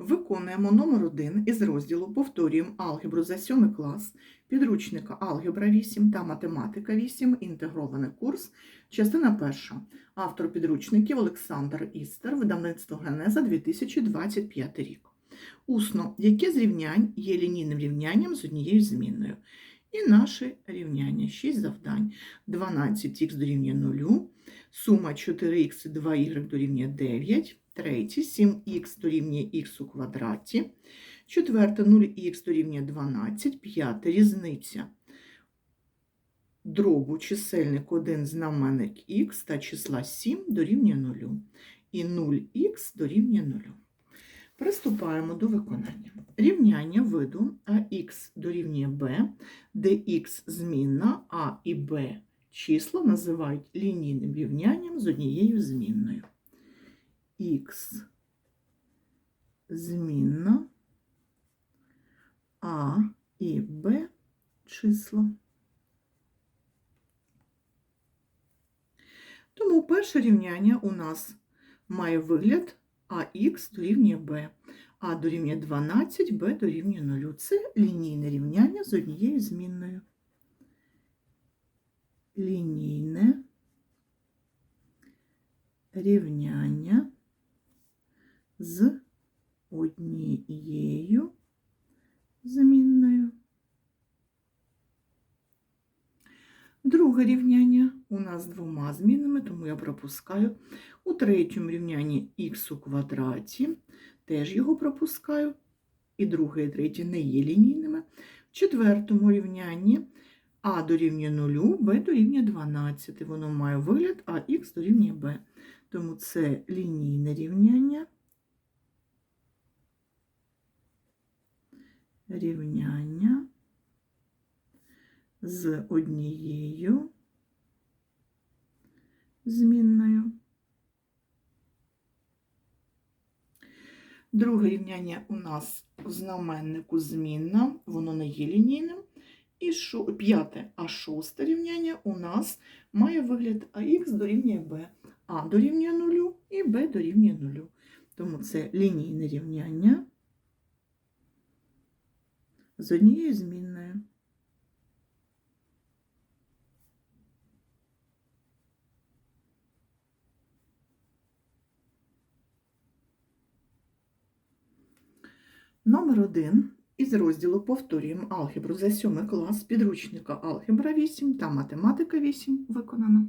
Виконуємо номер 1 із розділу Повторюємо алгебру за 7 клас, підручника Алгебра 8 та Математика 8, інтегрований курс, частина перша. Автор підручників Олександр Істер, видавництво Генеза 2025 рік. Усно, яке з рівнянь є лінійним рівнянням з однією змінною? І наше рівняння. 6 завдань. 12х дорівнює 0, сума 4х і 2y дорівнює 9, третє 7х дорівнює х у квадраті, четверте 0х дорівнює 12, п'яте різниця. Дробу чисельник 1 знаменник х та числа 7 дорівнює 0, і 0х дорівнює 0. Приступаємо до виконання. Рівняння виду ax дорівнює b, де х змінна, а і b числа називають лінійним рівнянням з однією змінною. х змінна, а і b числа. Тому перше рівняння у нас має вигляд АХ дорівнює b, а дорівнює 12, b дорівнює 0. Це лінійне рівняння з однією змінною. Лінійне рівняння з однією змінною. Друге рівняння у нас двома змінними, тому я пропускаю. У третьому рівнянні х у квадраті, теж його пропускаю. І друге, і третє не є лінійними. В четвертому рівнянні а дорівнює 0, b дорівнює 12. Воно має вигляд, а х дорівнює b. Тому це лінійне рівняння. Рівняння з однією змінною. Друге рівняння у нас в знаменнику змінна, воно не є лінійним. І шо, п'яте, а шосте рівняння у нас має вигляд АХ дорівнює Б, А дорівнює 0 і Б дорівнює 0. Тому це лінійне рівняння з однією змінною. Номер 1 із розділу Повторюємо алгебру за 7 клас підручника Алгебра 8 та Математика 8 виконано.